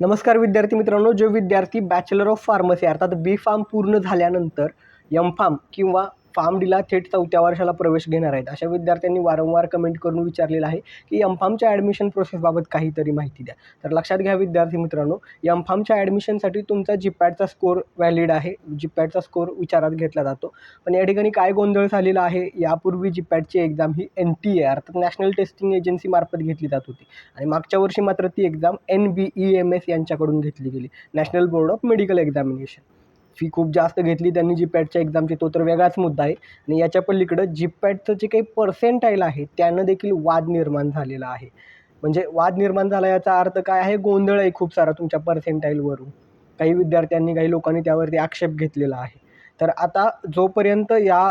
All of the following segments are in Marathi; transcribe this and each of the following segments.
नमस्कार विद्यार्थी मित्रांनो जे विद्यार्थी बॅचलर ऑफ फार्मसी अर्थात बी फार्म पूर्ण झाल्यानंतर एम फार्म किंवा फार्म डीला थेट चौथ्या वर्षाला प्रवेश घेणार आहेत. अशा विद्यार्थ्यांनी वारंवार कमेंट करून विचारलेलं आहे की एम फार्मच्या ॲडमिशन प्रोसेसबाबत काहीतरी माहिती द्या. तर लक्षात घ्या विद्यार्थी मित्रांनो एम फार्मच्या ॲडमिशनसाठी तुमचा जीपॅटचा स्कोर व्हॅलिड आहे. जीपॅटचा स्कोर विचारात घेतला जातो. पण या ठिकाणी काय गोंधळ झालेला आहे यापूर्वी जीपॅटची एक्झाम ही एन टी ए अर्थात नॅशनल टेस्टिंग एजन्सीमार्फत घेतली जात होती. आणि मागच्या वर्षी मात्र ती exam N B E M S यांच्याकडून घेतली गेली. National board of medical examination fee खूप जास्त घेतली त्यांनी जी पॅटच्या एक्झामची तो तर वेगळाच मुद्दा आहे. आणि याच्या पलीकडं जी पॅटचं जे काही पर्सेंटाईल आहे त्यानं देखील वाद निर्माण झालेला आहे. म्हणजे वाद निर्माण झाला याचा अर्थ काय आहे? गोंधळ आहे खूप सारा तुमच्या पर्सेंटाईलवरून काही विद्यार्थ्यांनी काही लोकांनी त्यावरती आक्षेप घेतलेला आहे. तर आता जोपर्यंत या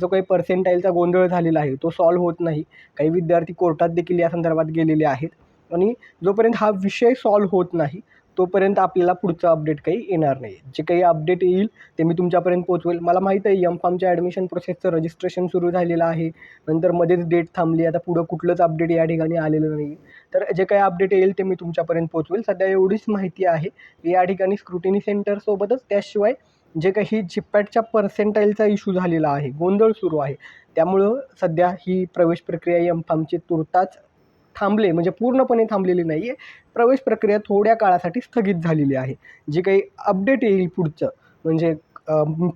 जो काही पर्सेंटाईलचा गोंधळ झालेला आहे तो सॉल्व्ह होत नाही काही विद्यार्थी कोर्टात देखील या संदर्भात गेलेले आहेत. आणि जोपर्यंत हा विषय सॉल्व्ह होत नाही तोपर्यंत आपल्याला पुढचं अपडेट काही येणार नाही जे काही अपडेट येईल ते मी तुमच्यापर्यंत पोचवेल मला माहीत आहे एम फार्मच्या ॲडमिशन प्रोसेसचं रजिस्ट्रेशन सुरू झालेलं आहे. नंतर मध्येच डेट थांबली आता पुढं कुठलंच अपडेट या ठिकाणी आलेलं नाही तर जे काही अपडेट येईल ते मी तुमच्यापर्यंत पोचवेल सध्या एवढीच माहिती आहे. या ठिकाणी स्क्रुटिनी सेंटरसोबतच त्याशिवाय जे काही जिपॅटच्या पर्सेंटाईलचा इश्यू झालेला आहे गोंधळ सुरू आहे. त्यामुळं सध्या ही प्रवेश प्रक्रिया एम फार्मची तुर्ताच थांबले म्हणजे पूर्णपणे थांबलेली नाही आहे प्रवेश प्रक्रिया थोड्या काळासाठी स्थगित झालेली आहे. जे काही अपडेट येईल पुढचं म्हणजे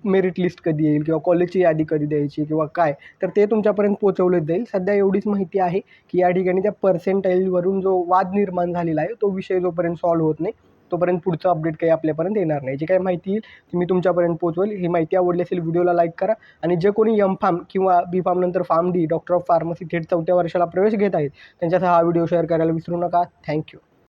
मेरिट लिस्ट कधी येईल किंवा कॉलेजची यादी कधी द्यायची किंवा काय तर ते तुमच्यापर्यंत पोचवलं जाईल. सध्या एवढीच माहिती आहे की या ठिकाणी त्या पर्सेंटाईलवरून जो वाद निर्माण झालेला आहे तो विषय जोपर्यंत सॉल्व्ह होत नाही तोपर्यंत पुढचं अपडेट काही आपल्यापर्यंत येणार नाही. जे काही माहिती येईल ती मी तुमच्यापर्यंत पोचवेल ही माहिती आवडली असेल व्हिडिओला लाईक करा. आणि जे कोणी एम फार्म किंवा बी फार्म नंतर pharm D doctor of pharmacy थेट चौथ्या वर्षाला प्रवेश घेत आहेत त्यांच्यासह हा व्हिडिओ शेअर करायला विसरू नका. थँक्यू